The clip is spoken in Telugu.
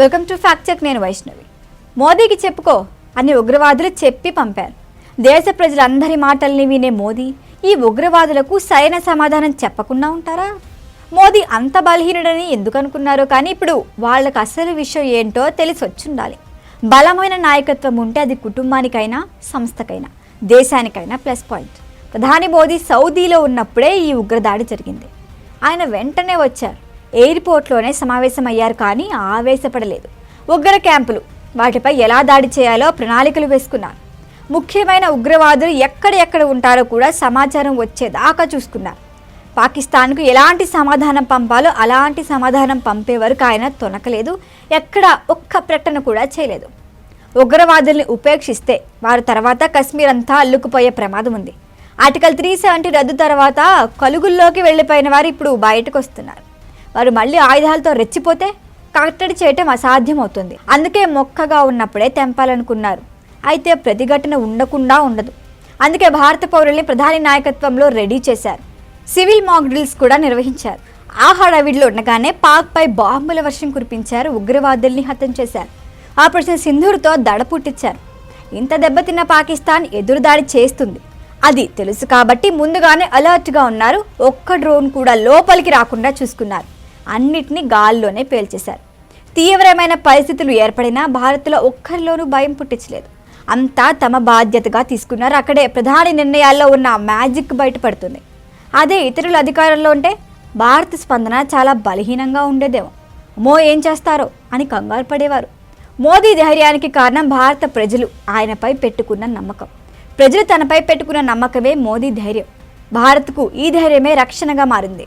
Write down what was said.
వెల్కమ్ టు ఫ్యాక్ట్ చెక్ నేను వైష్ణవి. మోదీకి చెప్పుకో అని ఉగ్రవాదులు చెప్పి పంపారు. దేశ ప్రజలందరి మాటల్ని వినే మోదీ ఈ ఉగ్రవాదులకు సరైన సమాధానం చెప్పకుండా ఉంటారా? మోదీ అంత బలహీనుడని ఎందుకు అనుకున్నారో కానీ ఇప్పుడు వాళ్ళకి అసలు విషయం ఏంటో తెలిసి వచ్చుండాలి బలమైన నాయకత్వం ఉంటే అది కుటుంబానికైనా సంస్థకైనా దేశానికైనా ప్లస్ పాయింట్. ప్రధాని మోదీ సౌదీలో ఉన్నప్పుడే ఈ ఉగ్రదాడి జరిగింది. ఆయన వెంటనే వచ్చారు. ఎయిర్పోర్ట్లోనే సమావేశమయ్యారు కానీ ఆవేశపడలేదు. ఉగ్ర క్యాంపులు. వాటిపై ఎలా దాడి చేయాలో ప్రణాళికలు వేసుకున్నారు. ముఖ్యమైన ఉగ్రవాదులు ఎక్కడ ఎక్కడ ఉంటారో కూడా సమాచారం వచ్చేదాకా చూసుకున్నారు. పాకిస్తాన్కు ఎలాంటి సమాధానం పంపాలో అలాంటి సమాధానం పంపే వరకు ఆయన తొనకలేదు. ఎక్కడ ఒక్క ప్రకటన కూడా చేయలేదు. ఉగ్రవాదుల్ని ఉపేక్షిస్తే వారు తర్వాత కశ్మీర్ అంతా అల్లుకుపోయే ప్రమాదం ఉంది. ఆర్టికల్ త్రీ సెవెంటీ రద్దు తర్వాత కలుగుల్లోకి వెళ్ళిపోయిన వారు ఇప్పుడు బయటకు వస్తున్నారు. వారు మళ్ళీ ఆయుధాలతో రెచ్చిపోతే కట్టడి చేయటం అసాధ్యమవుతుంది. అందుకే మొక్కగా ఉన్నప్పుడే తెంపాలనుకున్నారు. అయితే ప్రతిఘటన ఉండకుండా ఉండదు. అందుకే భారత పౌరుల్ని ప్రధాని నాయకత్వంలో రెడీ చేశారు. సివిల్ మాక్ డ్రిల్స్ కూడా నిర్వహించారు. ఆ హడావిడిలో ఉండగానే పాక్పై బాంబుల వర్షం కురిపించారు ఉగ్రవాదుల్ని హతం చేశారు. ఆపరేషన్ సింధూర్తో దడ పుట్టించారు. ఇంత దెబ్బతిన్న పాకిస్తాన్ ఎదురుదాడి చేస్తుంది. అది తెలుసు కాబట్టి ముందుగానే అలర్ట్గా ఉన్నారు. ఒక్క డ్రోన్ కూడా లోపలికి రాకుండా చూసుకున్నారు. అన్నిటినీ గాల్లోనే పేల్చేశారు. తీవ్రమైన పరిస్థితులు ఏర్పడినా భారత్లో ఒక్కరిలోనూ భయం పుట్టించలేదు. అంతా తమ బాధ్యతగా తీసుకున్నారు. అక్కడే ప్రధాని నిర్ణయాల్లో ఉన్న మ్యాజిక్ బయటపడుతుంది. అదే ఇతరుల అధికారంలో ఉంటే భారత స్పందన చాలా బలహీనంగా ఉండేదేమో. మో ఏం చేస్తారో అని కంగారు పడేవారు. మోదీ ధైర్యానికి కారణం భారత ప్రజలు ఆయనపై పెట్టుకున్న నమ్మకం. ప్రజలు తనపై పెట్టుకున్న నమ్మకమే మోదీ ధైర్యం. భారత్కు ఈ ధైర్యమే రక్షణగా మారింది.